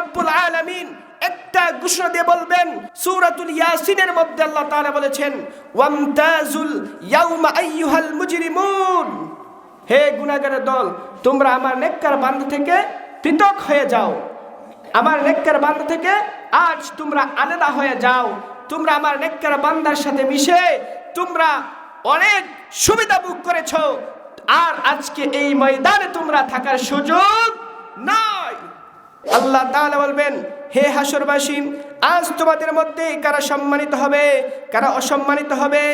রব্বুল আলামিন একটা ঘোষণা দিয়ে বলবেন, সূরাতুল ইয়াসিনের মধ্যে আল্লাহ তাআলা বলেছেন ওয়ামতাজুল ইয়াউমা আইয়ুহাল মুজরিমুন। হে গুনাহগারের দল, তোমরা আমার নেককার বান্ধ থেকে পৃথক হয়ে যাও। আমার নেককার বান্ধ থেকে আজ তোমরা আলাদা হয়ে যাও। তোমরা আমার নেককার বান্দার সাথে মিশে তোমরা অনেক সুবিধা বুক করেছ। আর আজকে এই ময়দানে তোমরা থাকার সুযোগ নয় আল্লাহ তাআলা বলবেন, হে হাসরবাসী, আজ তোমাদের মধ্যে কারা সম্মানিত হবে, কারা অসম্মানিত হবে,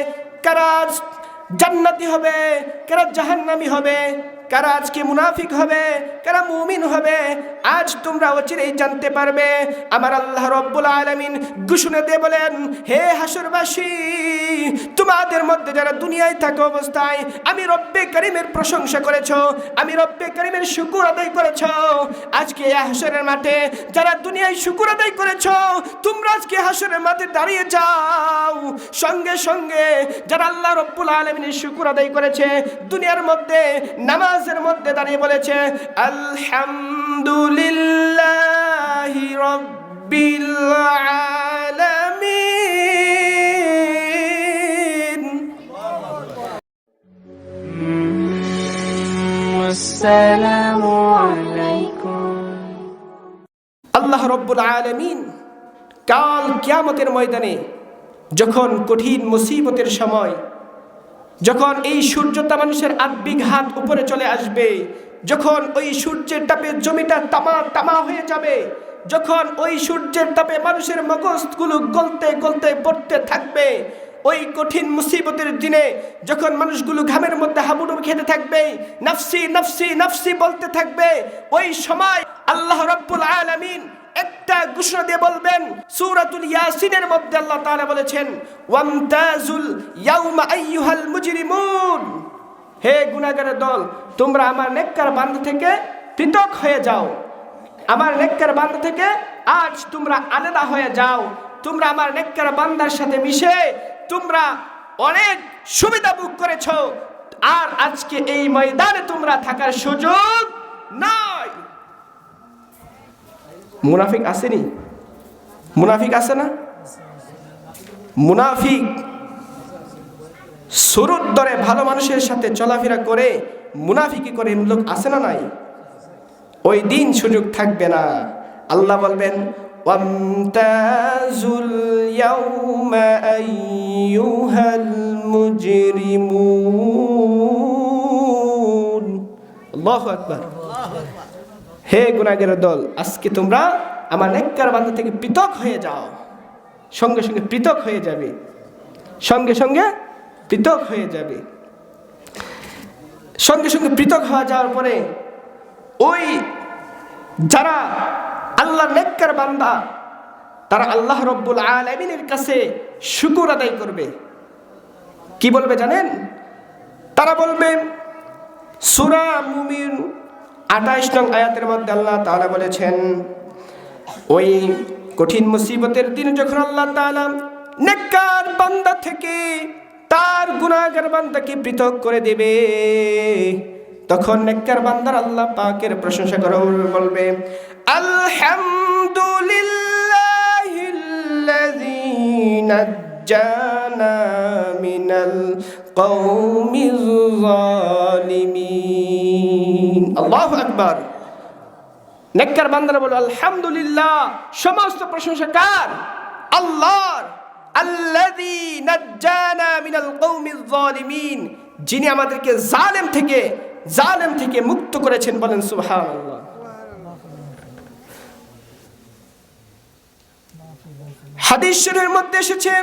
কারা জান্নাতি হবে, কারা জাহান্নামি হবে, কারা আজকে মুনাফিক হবে, কারা মুমিন হবে, আজ তোমরা অচিরেই জানতে পারবে। আমার আল্লাহ রব্বুল আলামিন ঘোষণা দিয়ে বলেন, হে হাসরবাসী তোমাদের মধ্যে যারা দুনিয়ায় থাকা অবস্থায়, আমি রব্বে করিমের প্রশংসা করেছ, আমি রব্বে করিমের শুকুর আদায় করেছ। আজকে হাসরের মাঠে যারা দুনিয়ায় শুকুর আদায় করেছ, তোমরা আজকে হাসরের মাঠে দাঁড়িয়ে যাও। সঙ্গে সঙ্গে যারা আল্লাহ রব্বুল আলমিনের শুকুর আদায় করেছে, দুনিয়ার মধ্যে, নামাজের মধ্যে দাঁড়িয়ে বলেছে, আলহামদুলিল্লাহ রব্বিল আলামিন আল্লাহ রব্বুল আলমিন কাল কিয়ামতের ময়দানে যখন কঠিন মুসিবতের সময়, যখন এই সূর্যটা মানুষের আত্মিক হাত উপরে চলে আসবে, যখন ওই সূর্যের তাপে জমিটা তামা তামা হয়ে যাবে, যখন ওই সূর্যের তাপে মানুষের মগজগুলো গলতে গলতে পড়তে থাকবে ওই কঠিন মুসিবতের দিনে যখন মানুষগুলো ঘামের মধ্যে হাবুডুবু খেতে থাকবে, নফসি নফসি নফসি বলতে থাকবে, ওই সময় আল্লাহ রব্বুল আলামিন একটা ঘোষণা দিয়ে বলবেন, সূরাতুল ইয়াসিনের মধ্যে আল্লাহ তাআলা বলেছেন ওয়ামতাজুল ইয়াউমা আইয়ুহাল মুজরিমুন। হে গুনাহগারের দল, তোমরা আমার নেককার বান্ধ থেকে পৃথক হয়ে যাও। আমার নেককার বান্ধ থেকে আজ তোমরা আলাদা হয়ে যাও। তোমরা আমার নেককার বান্দার সাথে মিশে তোমরা অনেক সুবিধা বুক করেছ। আর আজকে এই ময়দানে তোমরা থাকার সুযোগ নয় মুনাফিক আসেনি? মুনাফিক আছে না? মুনাফিক শুরুর দরে ভালো মানুষের সাথে চলাফেরা করে মুনাফিকি করে লোক আসে না নাই? ওই দিন সুযোগ থাকবে না। আল্লাহ বলবেন ওয়ামতাজুল ইয়াউমা আইয়ুহাল মুজরিমুন আল্লাহু আকবার হে গুনাগের দল, আজকে তোমরা আমার নেককার বান্ধব থেকে পৃথক হয়ে যাও। সঙ্গে সঙ্গে পৃথক হয়ে যাবে। সঙ্গে সঙ্গে পৃথক হয়ে যাবে। সঙ্গে সঙ্গে পৃথক হয়ে যাওয়ার পরে ওই যারা আল্লাহ নেককার বান্দা, তারা আল্লাহ রব্বুল আলমিনের কাছে শুকুর আদায় করবে। কি বলবে জানেন? তারা বলবে, সুরা মুমিন আঠাইশ নং আয়াতের মধ্যে আল্লাহ তাআলা বলেছেন, ওই কঠিন মুসিবতের দিন যখন আল্লাহ তাআলা নেককার বান্দা থেকে তার গুনাহগার বান্দাকে পৃথক করে দেবে, তখন নেককার বান্দার আল্লাহ পাকের প্রশংসা করা বলবে আলহামদুলিল্লাহিল্লাযী নাজ্জানা মিনাল কওমিজ জালিমিন আল্লাহু আকবার। নেককার বান্দারা বলো, আলহামদুলিল্লাহ। সমস্ত প্রশংসা কার? আল্লাহর। আল্লাযী নাজ্জানা মিনাল কওমিজ জালিমিন যিনি আমাদেরকে জালেম থেকে জালেম থেকে মুক্ত করেছেন বলেন সুবহানাল্লাহ। হাদিস শরীফের মধ্যে এসেছে,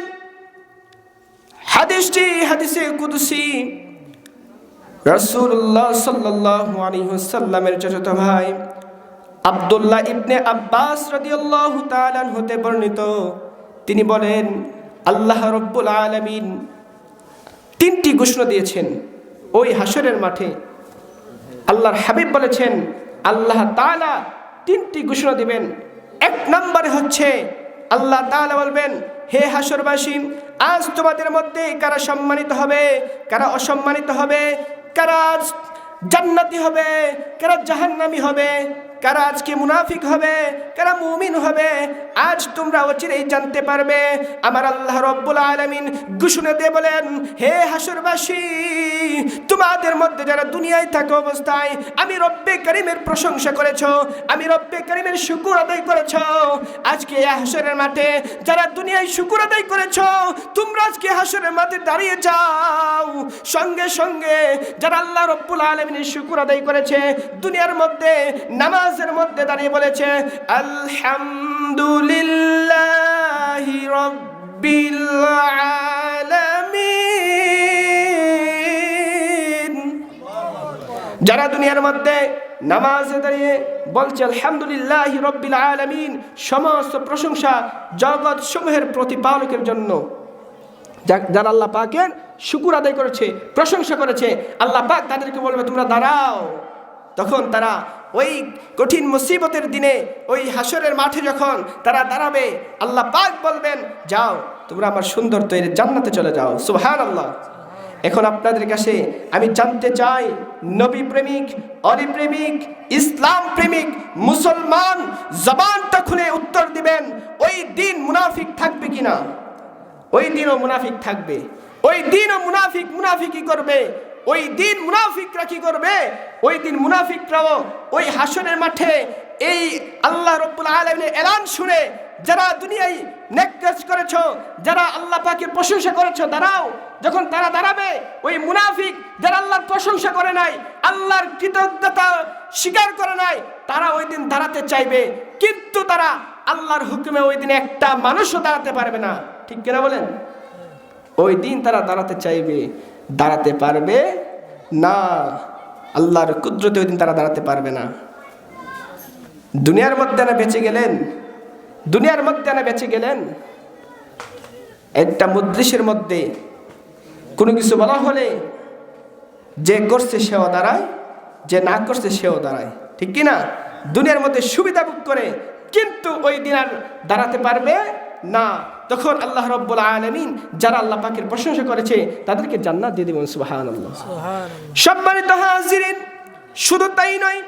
হাদিসটি হাদিসে কুদসি। রাসূলুল্লাহ সাল্লাল্লাহু আলাইহি ওয়াসাল্লামের চাচাতো ভাই আব্দুল্লাহ ইবনে আব্বাস রাদিয়াল্লাহু তাআলা হতে বর্ণিত। তিনি বলেন, আল্লাহ রব্বুল আলামিন তিনটি ঘোষণা দিয়েছেন ওই হাসরের মাঠে। আল্লাহর হাবিব বলেছেন, আল্লাহ তাআলা তিনটি ঘোষণা দিবেন। এক নম্বরে হচ্ছে আল্লাহ তাআলা বলবেন, হে হাসরবাসী আজ তোমাদের মধ্যে কারা সম্মানিত হবে, কারা অসম্মানিত হবে, কারা আজ জান্নাতি হবে, কারা জাহান্নামি হবে, কারা আজকে মুনাফিক হবে, কারা মুমিন হবে, আজ তোমরা অচিরেই জানতে পারবে। আমার আল্লাহ রব্বুল আলামিন ঘোষণা দিয়ে বলেন, হে হাসরবাসী তোমাদের মধ্যে যারা দুনিয়ায় থাকা অবস্থায়, আমি রব্বে করিমের প্রশংসা করেছ, আমি রব্বে করিমের শুকুর আদায় করেছ। আজকে হাসরের মাঠে যারা দুনিয়ায় শুকুর আদায় করেছ, তোমরা আজকে হাসরের মাঠে দাঁড়িয়ে যাও। সঙ্গে সঙ্গে যারা আল্লাহ রব্বুল আলমিনের শুকুর আদায় করেছে, দুনিয়ার মধ্যে, নামাজের মধ্যে দাঁড়িয়ে বলেছে, আলহামদুলিল্লাহ রব্বিল আলামিন যারা দুনিয়ার মধ্যে নামাজে দাঁড়িয়ে বলছে, আলহামদুলিল্লাহ রব্বিল আলামিন সমস্ত প্রশংসা জগৎ সমূহের প্রতিপালকের জন্য। যারা আল্লাহ পাকের শুকুর আদায় করেছে, প্রশংসা করেছে, আল্লাহ পাক তাদেরকে বলবে, তোমরা দাঁড়াও। তখন তারা ওই কঠিন মুসিবতের দিনে, ওই হাসরের মাঠে যখন তারা দাঁড়াবে, আল্লাহ পাক বলবেন, যাও, তোমরা আমার সুন্দর তৈরি জান্নাতে চলে যাও। সুহান আল্লাহ এখন আপনাদের কাছে আমি জানতে চাই, নবী প্রেমিক অরি প্রেমিক, ইসলাম প্রেমিক, মুসলমান, জবানটা খুলে উত্তর দিবেন, ওই দিন মুনাফিক থাকবে কিনা? ওই দিনও মুনাফিক থাকবে। ওই দিনও মুনাফিক মুনাফিকি করবে। ওই দিন মুনাফিকরা কি করবে? ওই দিন মুনাফিকরাও ওই হাসনের মাঠে এই আল্লাহ রব্বুল আলমিনের এলান শুনে যারা দুনিয়ায় নেককাজ করেছ, যারা আল্লাহ পাকের প্রশংসা করেছ, দাঁড়াও। যখন তারা দাঁড়াবে, ওই মুনাফিক যারা আল্লাহর প্রশংসা করে নাই, আল্লাহর কৃতজ্ঞতা স্বীকার করে নাই, তারা ওই দিন দাঁড়াতে চাইবে। কিন্তু তারা আল্লাহর হুকুমে ওই দিন একটা মানুষও দাঁড়াতে পারবে না। ঠিক কিনা বলেন? ওই দিন তারা দাঁড়াতে চাইবে। দাঁড়াতে পারবে না। আল্লাহর কুদরতে ওই দিন তারা দাঁড়াতে পারবে না। দুনিয়ার মধ্যে না বেঁচে গেলেন দুনিয়ার মধ্যে না বেঁচে গেলেন? একটা মুদ্রিসের মধ্যে কোনো কিছু বলা হলে যে করছে সেও দাঁড়ায় যে না করছে সেও দাঁড়ায়। ঠিক কি না? দুনিয়ার মধ্যে সুবিধা ভোগ করে কিন্তু ওই দিন আর দাঁড়াতে পারবে না। তখন আল্লাহ রব্বুল আলমিন যারা আল্লাহ পাকের প্রশংসা করেছে তাদেরকে জান্নাত দিয়ে দেবেন সুবাহান আল্লাহ সম্মানিত হাজিরিন শুধু তাই নয়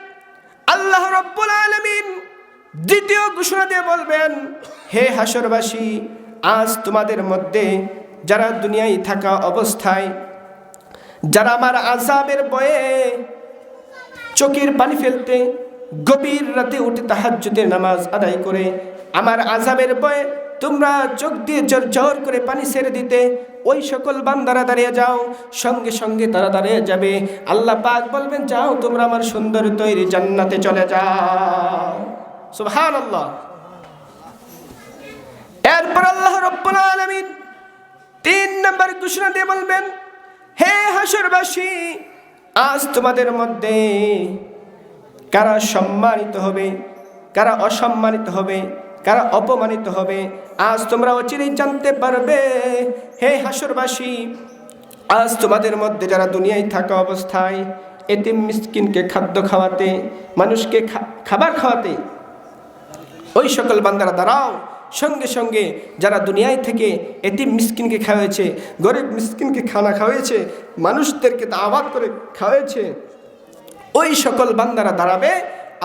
আল্লাহ রব্বুল আলমিন দ্বিতীয় ঘোষণা দিয়ে বলবেন, হে হাসরবাসী আজ তোমাদের মধ্যে যারা দুনিয়ায় থাকা অবস্থায়, যারা আমার আজাবের বয়ে চোখের পানি ফেলতে গভীর রাতে উঠে তাহাজ্জুদের নামাজ আদায় করে, আমার আজাবের বয়ে তোমরা চোখ দিয়ে জোর করে পানি ছেড়ে দিতে, ওই সকল বান্দারা দাঁড়িয়ে যাও, সঙ্গে সঙ্গে তারা দাঁড়িয়ে যাবে। আল্লাহ পাক বলবেন, যাও, তোমরা আমার সুন্দর তৈরি জান্নাতে চলে যাও। সুবহানাল্লাহ। এরপর আল্লাহ রব্বুল আলামিন তিন নম্বর ঘোষণা দিয়ে বলবেন, হে হাসরবাসী আজ তোমাদের মধ্যে কারা সম্মানিত হবে, কারা অসম্মানিত হবে, কারা অপমানিত হবে, আজ তোমরা অচিরেই জানতে পারবে, হে হাসরবাসী আজ তোমাদের মধ্যে যারা দুনিয়ায় থাকা অবস্থায় এতিম মিসকিনকে খাদ্য খাওয়াতে, মানুষকে খাবার খাওয়াতে ওই সকল বান্দারা দাঁড়াও। সঙ্গে সঙ্গে যারা দুনিয়ায় থেকে এতিম মিসকিনকে খাওয়াইছে গরিব মিসকিনকে খানা খাওয়াইছে মানুষদেরকে দাওয়াত করে খাওয়াইছে ওই সকল বান্দারা দাঁড়াবে।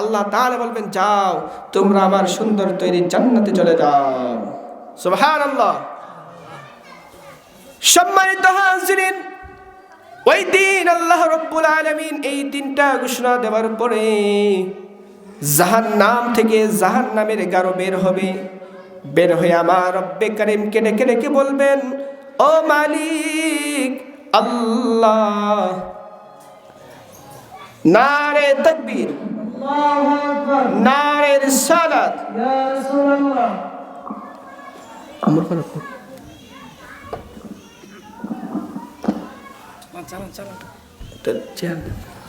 আল্লাহ তাহলে বলবেন, যাও, তোমরা আমার সুন্দর তৈরি জান্নাতে চলে যাও। সুবহান আল্লাহ সম্মানিত হাজিরিন, ওই দিন আল্লাহ রব্বুল আলমিন এই তিনটা ঘোষণা দেওয়ার পরে জাহান নাম থেকে জাহান নামের গারো বের হবে। বের হয়ে আমার রব্বে কারিমকে ডেকে ডেকে বলবেন ও মালিক আল্লাহ। নারে তকবীর নারে রিসালাত। আমর করো।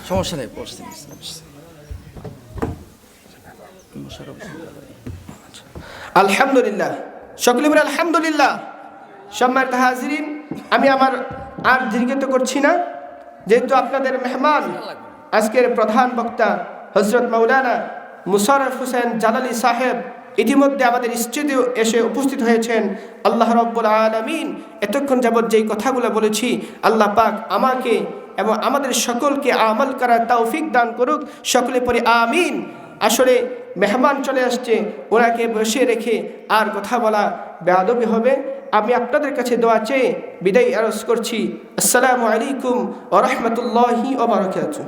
সমস্যা নেই পড়ছি আলহামদুলিল্লাহ। সকলে বলে আলহামদুলিল্লাহ। সম্মানিত হাজিরিন, আমি আমার আর দীর্ঘিত করছি না। যেহেতু আপনাদের মেহমান, আজকের প্রধান বক্তা হজরত মৌলানা মুশারফ হোসেন জালালি সাহেব ইতিমধ্যে আমাদের স্টুডিও এসে উপস্থিত হয়েছেন। আল্লাহ রব্বুল আলমিন, এতক্ষণ যাবৎ যেই কথাগুলো বলেছি, আল্লাহ পাক আমাকে এবং আমাদের সকলকে আমল করার তৌফিক দান করুক। সকলে পরে আমিন। আসলে মেহমান চলে আসছে, ওনাকে বসে রেখে আর কথা বলা বেয়াদবি হবে। আমি আপনাদের কাছে দোয়া চেয়ে বিদায় আরজ করছি। আসসালামু আলাইকুম ও রহমতুল্লাহি ওবরাকাতুহ